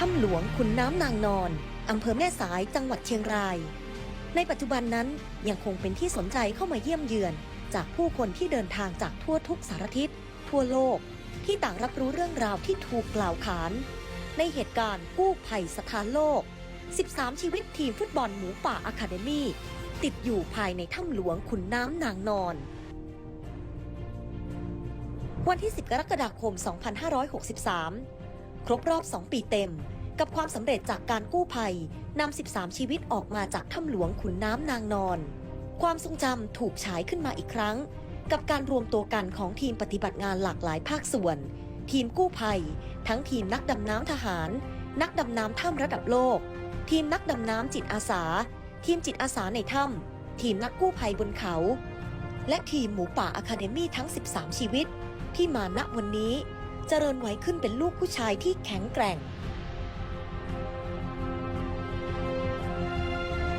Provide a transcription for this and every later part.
ถ้ำหลวงขุนน้ำนางนอน อำเภอแม่สายจังหวัดเชียงราย ในปัจจุบันนั้นยังคงเป็นที่สนใจเข้ามาเยี่ยมเยือน จากผู้คนที่เดินทางจากทั่วทุกสารทิศทั่วโลก ที่ต่างรับรู้เรื่องราวที่ถูกกล่าวขาน ในเหตุการณ์กู้ภัยสถานโลก 13 ชีวิตทีมฟุตบอลหมูป่าอะคาเดมี่ติดอยู่ภายในถ้ำหลวงขุนน้ำนางนอนวันที่ 10 กรกฎาคม 2563 ครบรอบ 2 ปีเต็ม กับความสำเร็จจากการกู้ภัยนำ 13 ชีวิตออกมาจากถ้ำหลวงขุนน้ำนางนอน ความทรงจำถูกฉายขึ้นมาอีกครั้ง กับการรวมตัวกันของทีมปฏิบัติงานหลากหลายภาคส่วน ทีมกู้ภัย ทั้งทีมนักดำน้ำทหาร นักดำน้ำถ้ำระดับโลก ทีมนักดำน้ำจิตอาสา ทีมจิตอาสาในถ้ำทีมนักกู้ภัยบนเขา และทีมหมูป่าอะคาเดมี่ทั้ง 13 ชีวิต ที่มาณวันนี้จเจริญไว้ขึ้นเป็นลูกผู้ชายที่แข็งแกร่ง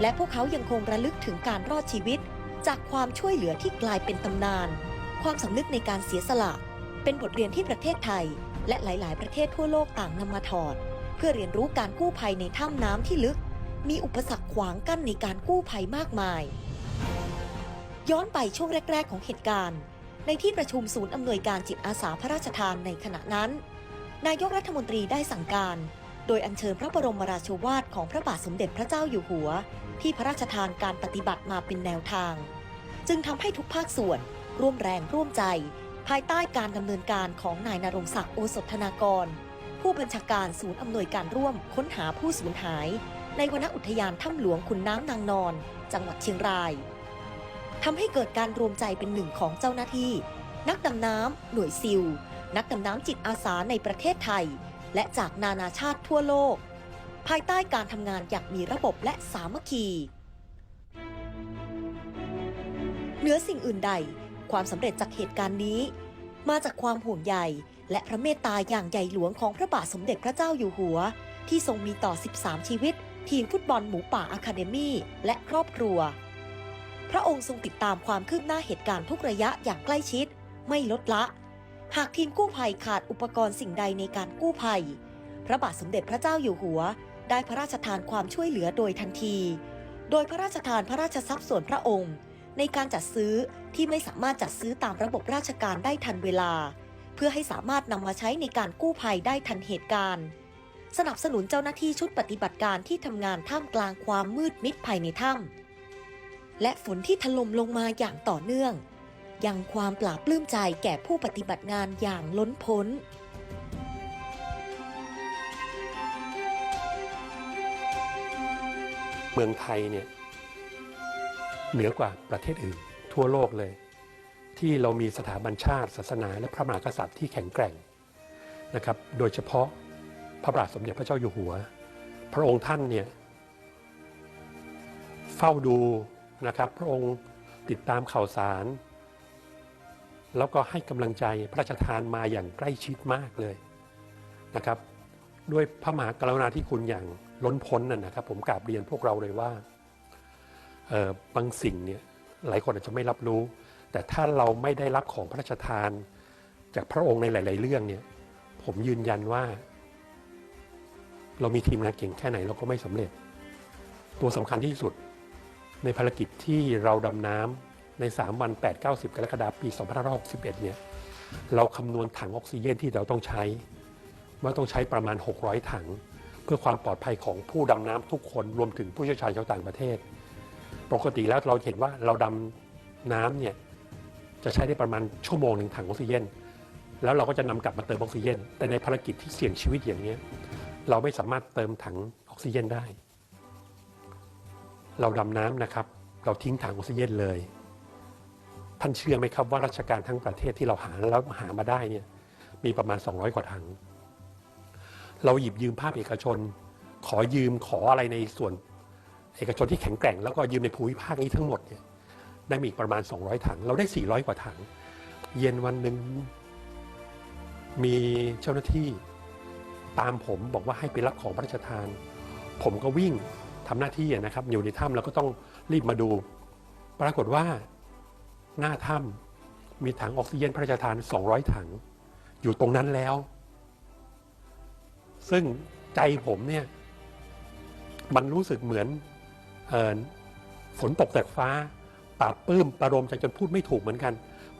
และพวกเขายังคงระลึกถึงการรอดชีวิต จากความช่วยเหลือที่กลายเป็นตำนาน ความสำนึกในการเสียสละ เป็นบทเรียนที่ประเทศไทย และหลาย ๆ ประเทศทั่วโลกต่างนำมาถอด เพื่อเรียนรู้การกู้ภัยในถ้ำน้ำที่ลึก มีอุปสรรคขวางกั้นในการกู้ภัยมากมาย ย้อนไปช่วงแรก ๆ ของเหตุการณ์ ในที่ประชุมศูนย์อำนวยการจิตอาสาพระราชทานในขณะนั้น นายกรัฐมนตรีได้สั่งการ โดยอัญเชิญพระบรมราชวาทของพระบาทสมเด็จพระเจ้าอยู่หัว ที่พระราชทานการปฏิบัติมาเป็นแนวทาง จึงทำให้ทุกภาคส่วนร่วมแรงร่วมใจ ภายใต้การดำเนินการของนายนรงศักดิ์โอสถธนากร ผู้บัญชาการศูนย์อำนวยการร่วมค้นหาผู้สูญหาย ในวนอุทยานถ้ำหลวงขุนน้ำนางนอน จังหวัดเชียงรายทำให้เกิดการรวมใจเป็นหนึ่งของเจ้าหน้าที่ นักดำน้ำหน่วยซิล นักดำน้ำจิตอาสาในประเทศไทย และจากนานาชาติทั่วโลก ภายใต้การทำงานอย่างมีระบบและสามัคคีเหนือสิ่งอื่นใด ความสำเร็จจากเหตุการณ์นี้ มาจากความห่วงใยและพระเมตตาอย่างใหญ่หลวงของพระบาทสมเด็จพระเจ้าอยู่หัว ที่ทรงมีต่อ 13 ชีวิต ทีมฟุตบอลหมูป่าอะคาเดมี่และครอบครัว พระองค์ทรงติดตามความคืบหน้าเหตุการณ์ทุกระยะอย่างใกล้ชิด ไม่ลดละ หากทีมกู้ภัยขาดอุปกรณ์สิ่งใดในการกู้ภัย พระบาทสมเด็จพระเจ้าอยู่หัว ได้พระราชทานความช่วยเหลือโดยทันที โดยพระราชทานพระราชทรัพย์ส่วนพระองค์ ในการจัดซื้อที่ไม่สามารถจัดซื้อตามระบบราชการได้ทันเวลา เพื่อให้สามารถนำมาใช้ในการกู้ภัยได้ทันเหตุการณ์ สนับสนุนเจ้าหน้าที่ชุดปฏิบัติการที่ทำงานท่ามกลางความมืดมิดภายในถ้ำและฝนที่ถล่มลงมาอย่างต่อเนื่อง ยังความปลาบปลื้มใจแก่ผู้ปฏิบัติงานอย่างล้นพ้นเมืองไทยเนี่ยเหนือกว่าประเทศอื่น ทั่วโลกเลย ที่เรามีสถาบันชาติ ศาสนา และพระมหากษัตริย์ที่แข็งแกร่งนะครับ โดยเฉพาะพระบาทสมเด็จพระเจ้าอยู่หัว พระองค์ท่านเนี่ยเฝ้าดูนะครับ พระองค์ติดตามข่าวสาร แล้วก็ให้กำลังใจพระราชทานมาอย่างใกล้ชิดมากเลยนะครับ ด้วยพระมหากรุณาธิคุณอย่างล้นพ้นน่ะนะครับ ผมกราบเรียนพวกเราเลยว่าบางสิ่งเนี่ยหลายคนอาจจะไม่รับรู้ แต่ถ้าเราไม่ได้รับของพระราชทาน จากพระองค์ในหลาย ๆ เรื่องเนี่ยผมยืนยันว่า เรามีทีมงานเก่งแค่ไหนเราก็ไม่สำเร็จ ตัวสำคัญที่สุดในภารกิจที่เราดำน้ำ ใน 3 วัน 8 9 0 กรกฎาคมปี 2561 เนี่ย เราคำนวณถังออกซิเจนที่เราต้องใช้ ว่าต้องใช้ประมาณ 600 ถัง เพื่อความปลอดภัยของผู้ดำน้ำทุกคนรวมถึงผู้เชี่ยวชาญชาวต่างประเทศ ปกติแล้วเราเห็นว่าเราดำน้ำเนี่ยจะใช้ได้ประมาณชั่วโมงหนึ่งถังออกซิเจนแล้วเราก็จะนำกลับมาเติมออกซิเจนแต่ในภารกิจที่เสี่ยงชีวิตอย่างนี้เราไม่สามารถเติมถังออกซิเจนได้ เราดำน้ำนะครับ เราทิ้งถังออกซิเจนเลย ท่านเชื่อไหมครับว่าราชการทั้งประเทศที่เราหาแล้วหามาได้เนี่ยมีประมาณ 200 กว่าถัง เราหยิบยืมภาคเอกชน ขอยืมขออะไรในส่วน เอกชนที่แข็งแกร่ง แล้วก็ยืมในภูมิภาคนี้ทั้งหมดเนี่ยได้มีอีกประมาณ 200 ถัง เราได้ 400 กว่าถัง เย็นวันหนึ่งมีเจ้าหน้าที่ตามผมบอกว่าให้ไปรับของพระราชทาน ผมก็วิ่งทำหน้าที่นะครับ อยู่ในถ้ำแล้วก็ต้องรีบมาดู ปรากฏว่า หน้าถ้ำมีถังออกซิเจนพระราชทาน 200 ถัง อยู่ตรงนั้นแล้ว ซึ่งใจผมเนี่ย มันรู้สึกเหมือนออฝนตกจากฟ้าปราบปื้มประโลมใจจนพูดไม่ถูกเหมือนกัน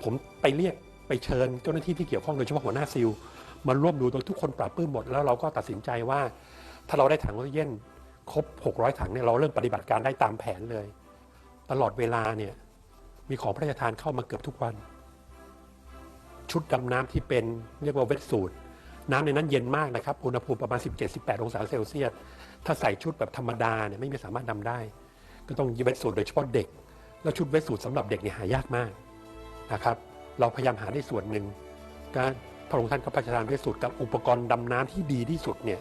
ผมไปเรียกไปเชิญเจ้าหน้าที่ที่เกี่ยวข้องโดยเฉพาะหัวหน้าซิลมาร่วมดูโดยทุกคนปราบปื้มหมดแล้วเราก็ตัดสินใจว่า ถ้าเราได้ถังออกซิเจนครบ 600 ถังเนี่ยเราเริ่มปฏิบัติการได้ตามแผนเลย ตลอดเวลาเนี่ย มีของพระราชทานเข้ามาเกือบทุกวัน ชุดดำน้ำที่เป็นเรียกว่าเวทสูตร น้ำในนั้นเย็นมากนะครับ อุณหภูมิประมาณ 17-18 องศาเซลเซียส ถ้าใส่ชุดแบบธรรมดาเนี่ยไม่มีสามารถดำได้ ก็ต้องยีเวทสูตรโดยเฉพาะเด็ก แล้วชุดเวทสูตรสำหรับเด็กเนี่ยหายากมากนะครับ เราพยายามหาได้ส่วนหนึ่งก็พระองค์ท่านก็พระราชทานเวทสูตรกับอุปกรณ์ดำน้ำที่ดีที่สุดเนี่ย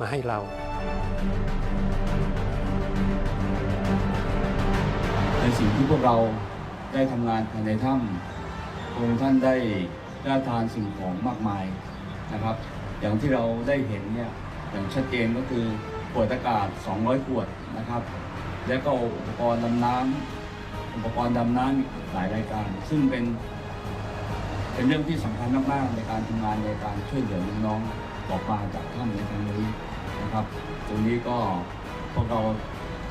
มาให้เราในสิ่งที่พวกเรา ได้ทำงานภายในถ้ำพระองค์ท่านได้ได้ทานสิ่งของมากมายนะครับ อย่างที่เราได้เห็นเนี่ยอย่างชัดเจนก็คือขวดอากาศ 200 ขวดนะครับ และก็อุปกรณ์ดำน้ำอุปกรณ์ดำน้ำหลายรายการ ซึ่งเป็นเป็นเรื่องที่สำคัญมากๆในการทำงานในการช่วยเหลือน้องๆออกมาจากถ้ำในครั้งนี้นะครับ ตรงนี้ก็พวกเรา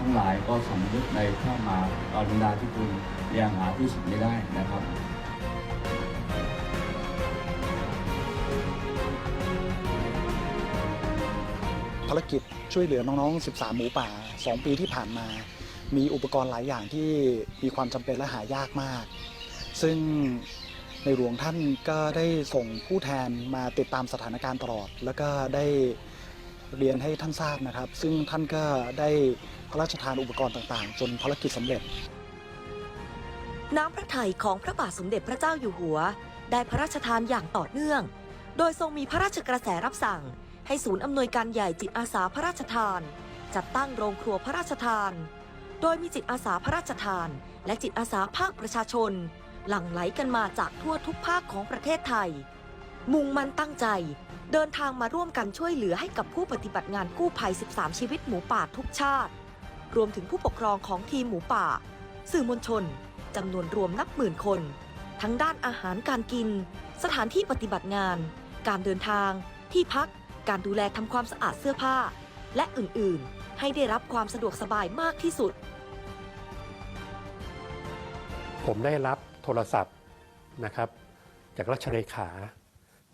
ทั้งหลายก็สำนึกในพระมหากรุณาธิคุณอย่างหาที่สุดไม่ได้นะครับภารกิจช่วยเหลือน้องๆ 13 หมูป่า 2 ปีที่ผ่านมา มีอุปกรณ์หลายอย่างที่มีความจำเป็นและหายากมาก ซึ่งในหลวงท่านก็ได้ส่งผู้แทนมาติดตามสถานการณ์ตลอด แล้วก็ได้ เรียนให้ท่านทราบนะครับ ซึ่งท่านก็ได้พระราชทานอุปกรณ์ต่างๆ จนภารกิจสำเร็จ น้ำพระทัยของพระบาทสมเด็จพระเจ้าอยู่หัว ได้พระราชทานอย่างต่อเนื่อง โดยทรงมีพระราชกระแสรับสั่ง ให้ศูนย์อำนวยการใหญ่จิตอาสาพระราชทาน จัดตั้งโรงครัวพระราชทาน โดยมีจิตอาสาพระราชทาน และจิตอาสาภาคประชาชน หลั่งไหลกันมาจากทั่วทุกภาคของประเทศไทย มุ่งมั่นตั้งใจ เดินทางมาร่วมกันช่วยเหลือให้กับผู้ปฏิบัติงานกู้ภัย 13 ชีวิตหมูป่าทุกชาติ รวมถึงผู้ปกครองของทีมหมูป่า สื่อมวลชนจำนวนรวมนับหมื่นคน ทั้งด้านอาหารการกิน สถานที่ปฏิบัติงาน การเดินทาง ที่พัก การดูแลทำความสะอาดเสื้อผ้า และอื่นๆ ให้ได้รับความสะดวกสบายมากที่สุด ผมได้รับโทรศัพท์นะครับ จากรัชเลขา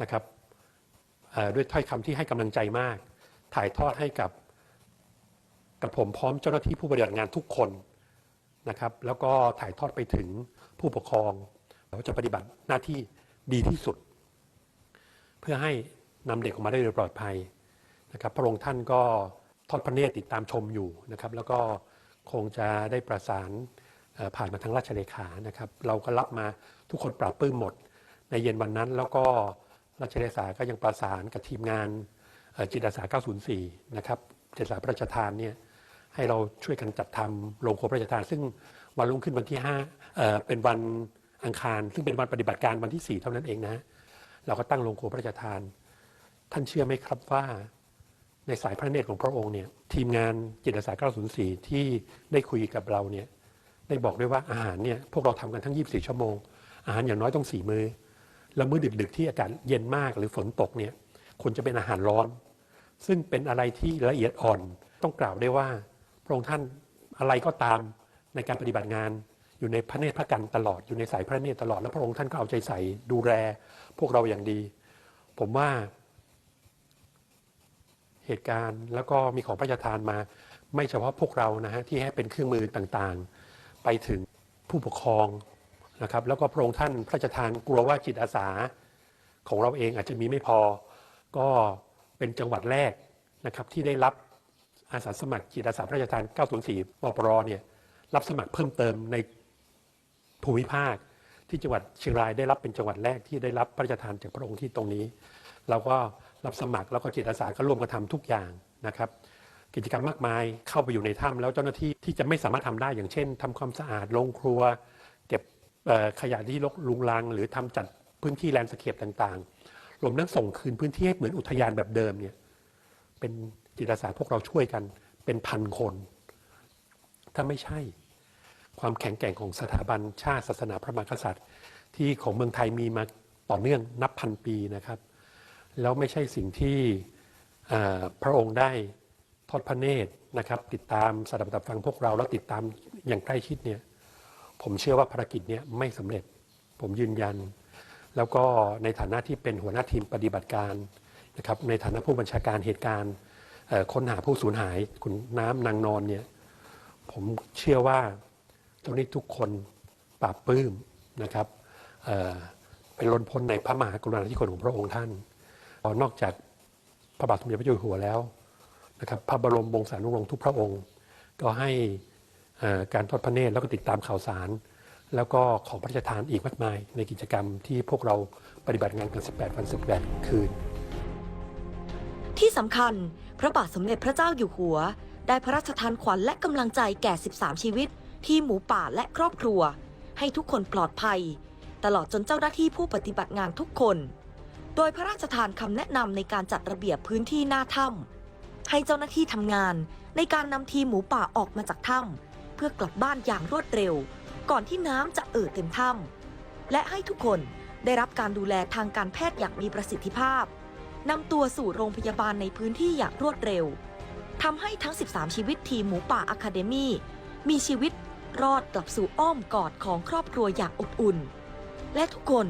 นะครับด้วยถ้อยคำที่ให้กำลังใจมาก ถ่ายทอดให้กับกับผมพร้อมเจ้าหน้าที่ผู้ปฏิบัติงานทุกคนนะครับ แล้วก็ถ่ายทอดไปถึงผู้ปกครองเราจะปฏิบัติหน้าที่ดีที่สุด เพื่อให้นำเด็กออกมาได้โดยปลอดภัยนะครับ พระองค์ท่านก็ทอดพระเนตรติดตามชมอยู่นะครับ แล้วก็คงจะได้ประสานผ่านมาทางราชเลขานะครับ เราก็รับมาทุกคนปราบปื้มหมด ในเย็นวันนั้นแล้วก็ ราชเลขาก็ยังประสานกับทีมงานจิตอาสา 904 นะครับจิตอาสาพระราชทานเนี่ยให้เราช่วยกันจัดทำโรงครัวพระราชทาน ซึ่งวันรุ่งขึ้นวันที่5เอ่อเป็นวันอังคาร ซึ่งเป็นวันปฏิบัติการวันที่ 4 เท่านั้นเองนะเราก็ตั้งโรงครัวพระราชทาน ท่านเชื่อไหมครับว่าในสายพระเนตรของพระองค์เนี่ยทีมงานจิตอาสา 904 ที่ได้คุยกับเราเนี่ยได้บอกด้วยว่าอาหารเนี่ยพวกเราทำกันทั้ง 24 ชั่วโมง อาหารอย่างน้อยต้อง 4 มื้อ แล้วมื้อดึกๆที่อากาศเย็นมากหรือฝนตกเนี่ยควรจะเป็นอาหารร้อน ซึ่งเป็นอะไรที่ละเอียดอ่อน ต้องกล่าวได้ว่า พระองค์ท่านอะไรก็ตามในการปฏิบัติงาน อยู่ในพระเนตรพระกันตลอดอยู่ในสายพระเนตรตลอด แล้วพระองค์ท่านก็เอาใจใส่ดูแลพวกเราอย่างดี ผมว่า เหตุการณ์แล้วก็มีของพระราชทานมา ไม่เฉพาะพวกเรานะฮะที่ให้เป็นเครื่องมือต่างๆ ไปถึงผู้ปกครอง นะครับแล้วก็พระองค์ท่านพระราชทานกลัวว่าจิตอาสาของเราเองอาจจะมีไม่พอ ก็เป็นจังหวัดแรกนะครับที่ได้รับอาสาสมัครจิตอาสาพระราชทาน 904วปรเนี่ยรับสมัครเพิ่มเติมในภูมิภาค ที่จังหวัดเชียงรายได้รับเป็นจังหวัดแรกที่ได้รับพระราชทานจากพระองค์ที่ตรงนี้เราก็รับสมัครแล้วก็จิตอาสาก็ร่วมกันทำทุกอย่างนะครับกิจกรรมมากมายเข้าไปอยู่ในถ้ำแล้วเจ้าหน้าที่ที่จะไม่สามารถทำได้อย่างเช่นทำความสะอาดโรงครัว ขยะที่รกลุงลัง หรือทำจัดพื้นที่แลนด์สเคปต่างๆ รวมทั้งส่งคืนพื้นที่ให้เหมือนอุทยานแบบเดิมเนี่ยเป็นจิตอาสาพวกเราช่วยกันเป็นพันคน ถ้าไม่ใช่ ความแข็งแกร่งของสถาบันชาติศาสนาพระมหากษัตริย์ ที่ของเมืองไทยมีมาต่อเนื่องนับพันปีนะครับ แล้วไม่ใช่สิ่งที่พระองค์ได้ทอดพระเนตรนะครับ ติดตามสดับตับฟังพวกเราแล้วติดตามอย่างใกล้ชิดเนี่ย ผมเชื่อว่าภารกิจเนี้ไม่สำเร็จ ผมยืนยัน แล้วก็ในฐานะที่เป็นหัวหน้าทีมปฏิบัติการนะครับในฐานะผู้บัญชาการเหตุการณ์ค้นหาผู้สูญหายคุณน้ำนางนอนเนี่ยผมเชื่อว่าเจ้าหน้าที่ทุกคนปราบปลื้มนะครับเป็นล้นพ้นในพระมหากรุณาธิคุณของพระองค์ท่าน นอกจากพระบาทสมเด็จพระเจ้าอยู่หัวแล้วนะครับพระบรมวงศานุวงศ์ทุกพระองค์ ก็ให้ การทอดพระเนตรแล้วก็ติดตามข่าวสาร แล้วก็ของพระราชทานอีกมากมาย ในกิจกรรมที่พวกเราปฏิบัติงานกัน 18 วัน 18 คืน ที่สำคัญ พระบาทสมเด็จพระเจ้าอยู่หัว ได้พระราชทานขวัญและกำลังใจแก่ 13 ชีวิต ที่หมูป่าและครอบครัว ให้ทุกคนปลอดภัย ตลอดจนเจ้าหน้าที่ผู้ปฏิบัติงานทุกคน โดยพระราชทานคำแนะนำในการจัดระเบียบพื้นที่หน้าถ้ำให้เจ้าหน้าที่ทำงานในการนำทีมหมูป่าออกมาจากถ้ำ เพื่อกลับบ้านอย่างรวดเร็ว ก่อนที่น้ำจะเอ่อเต็มถ้ำและให้ทุกคนได้รับการดูแลทางการแพทย์อย่างมีประสิทธิภาพนำตัวสู่โรงพยาบาลในพื้นที่อย่างรวดเร็วทำให้ทั้ง 13 ชีวิตทีมหมูป่าอะคาเดมี่มีชีวิตรอดกลับสู่อ้อมกอดของครอบครัวอย่างอบอุ่น และทุกคน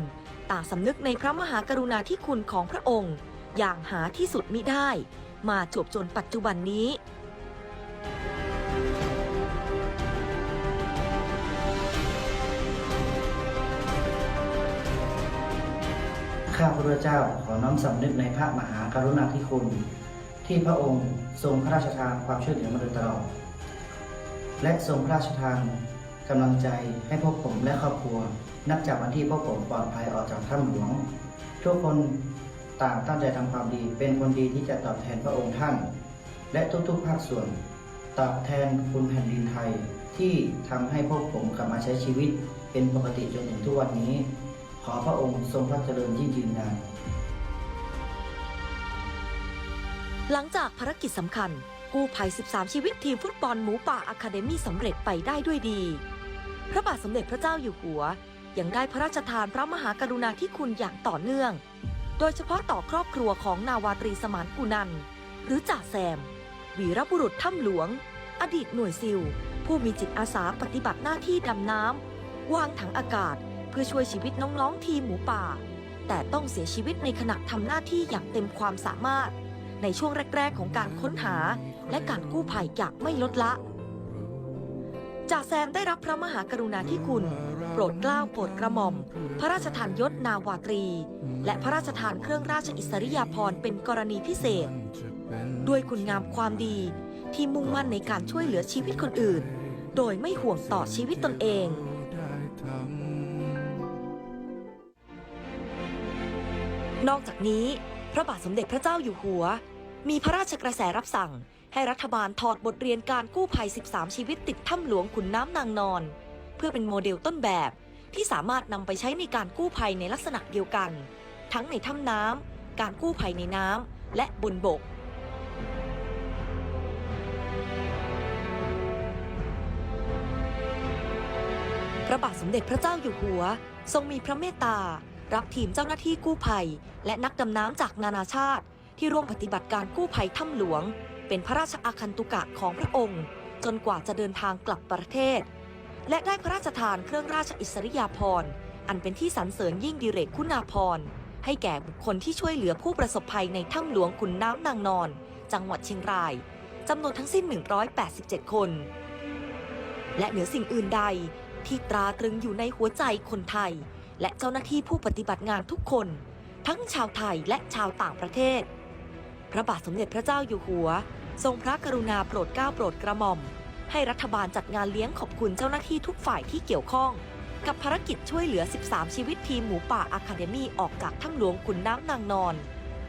ต่างสำนึกในพระมหากรุณาธิคุณของพระองค์ อย่างหาที่สุดมิได้ มาจวบจนปัจจุบันนี้ ข้าพระเจ้าขอน้อมสำนึกในพระมหากรุณาธิคุณ ที่พระองค์ทรงพระราชทานความช่วยเหลือมาโดยตลอด และทรงพระราชทานกำลังใจให้พวกผมและครอบครัว นับจากวันที่พวกผมปลอดภัยออกจากถ้ำหลวง ทุกคนต่างตั้งใจทำความดี เป็นคนดีที่จะตอบแทนพระองค์ท่าน และทุกๆภาคส่วน ตอบแทนคุณแผ่นดินไทยที่ทำให้พวกผมกลับมาใช้ชีวิตเป็นปกติจนถึงทุกวันนี้ ขอพระองค์ทรงพระเจริญยิ่งยืนนานหลังจากภารกิจสำคัญ กู้ภัย 13 ชีวิตทีมฟุตบอลหมูป่าอะคาเดมี่สำเร็จไปได้ด้วยดี พระบาทสมเด็จพระเจ้าอยู่หัว ยังได้พระราชทานพระมหากรุณาธิคุณอย่างต่อเนื่อง โดยเฉพาะต่อครอบครัวของนาวาตรีสมานกุนัน หรือจ่าแซม วีรบุรุษถ้ำหลวง อดีตหน่วยซิล ผู้มีจิตอาสาปฏิบัติหน้าที่ดำน้ำวางถังอากาศ พื่อช่วยชีวิตน้องๆทีมหมูป่า แต่ต้องเสียชีวิตในขณะทำหน้าที่อย่างเต็มความสามารถ ในช่วงแรก ๆ ของการค้นหา และการกู้ภัยอย่างไม่ลดละจ่าแซมได้รับพระมหากรุณาธิคุณ โปรดเกล้าโปรดกระหม่อม พระราชทานยศนาวาตรี และพระราชทานเครื่องราชอิสริยาภรณ์เป็นกรณีพิเศษ ด้วยคุณงามความดีที่มุ่งมั่นในการช่วยเหลือชีวิตคนอื่น โดยไม่ห่วงต่อชีวิตตนเอง นอกจากนี้ พระบาทสมเด็จพระเจ้าอยู่หัว มีพระราชกระแสรับสั่ง ให้รัฐบาลถอดบทเรียนการกู้ภัย 13 ชีวิตติดถ้ำหลวงขุนน้ำนางนอน เพื่อเป็นโมเดลต้นแบบที่สามารถนำไปใช้ในการกู้ภัยในลักษณะเดียวกัน ทั้งในถ้ำน้ำการกู้ภัยในน้ำและบนบกพระบาทสมเด็จพระเจ้าอยู่หัว ทรงมีพระเมตตา รับทีมเจ้าหน้าที่กู้ภัย และนักดำน้ำจากนานาชาติ ที่ร่วมปฏิบัติการกู้ภัยถ้ำหลวง เป็นพระราชอาคันตุกะของพระองค์ จนกว่าจะเดินทางกลับประเทศ และได้พระราชทานเครื่องราชอิสริยาภรณ์อันเป็นที่สรรเสริญยิ่งดิเรกคุณาภรณ์ให้แก่บุคคลที่ช่วยเหลือผู้ประสบภัยในถ้ำหลวงขุนน้ำนางนอน จังหวัดเชียงรายจำนวนทั้งสิ้น 187 คน และเหนือสิ่งอื่นใดที่ตราตรึงอยู่ในหัวใจคนไทย และเจ้าหน้าที่ผู้ปฏิบัติงานทุกคน ทั้งชาวไทยและชาวต่างประเทศ พระบาทสมเด็จพระเจ้าอยู่หัว ทรงพระกรุณาโปรดเกล้าโปรดกระหม่อม ให้รัฐบาลจัดงานเลี้ยงขอบคุณเจ้าหน้าที่ทุกฝ่ายที่เกี่ยวข้อง กับภารกิจช่วยเหลือ 13 ชีวิตทีมหมูป่าอะคาเดมี่ออกจากถ้ำหลวงขุนน้ำนางนอน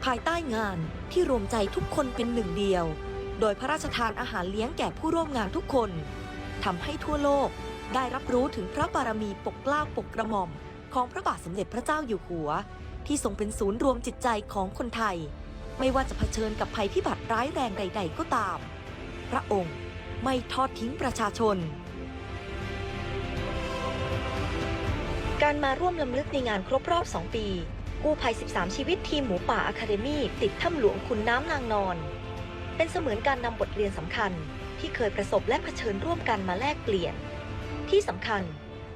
ภายใต้งานที่รวมใจทุกคนเป็นหนึ่งเดียว โดยพระราชทานอาหารเลี้ยงแก่ผู้ร่วมงานทุกคนทำให้ทั่วโลกได้รับรู้ถึงพระบารมีปกเกล้าปกกระหม่อม ของพระบาทสมเด็จพระเจ้าอยู่หัว ที่ทรงเป็นศูนย์รวมจิตใจของคนไทย ไม่ว่าจะเผชิญกับภัยพิบัติร้ายแรงใด ๆ ก็ตาม พระองค์ไม่ทอดทิ้งประชาชน การมาร่วมลำลึกในงานครบรอบ 2 ปี กู้ภัย 13 ชีวิตทีมหมูป่าอะคาเดมี่ติดถ้ำหลวงขุนน้ำนางนอน เป็นเสมือนการนำบทเรียนสำคัญที่เคยประสบและเผชิญร่วมกันมาแลกเปลี่ยน ที่สำคัญ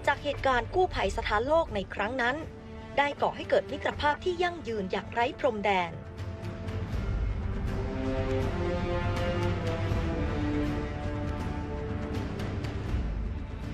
จากเหตุการณ์กู้ภัยสถานโลกในครั้งนั้น ได้ก่อให้เกิดมิตรภาพที่ยั่งยืนอย่างไร้พรมแดน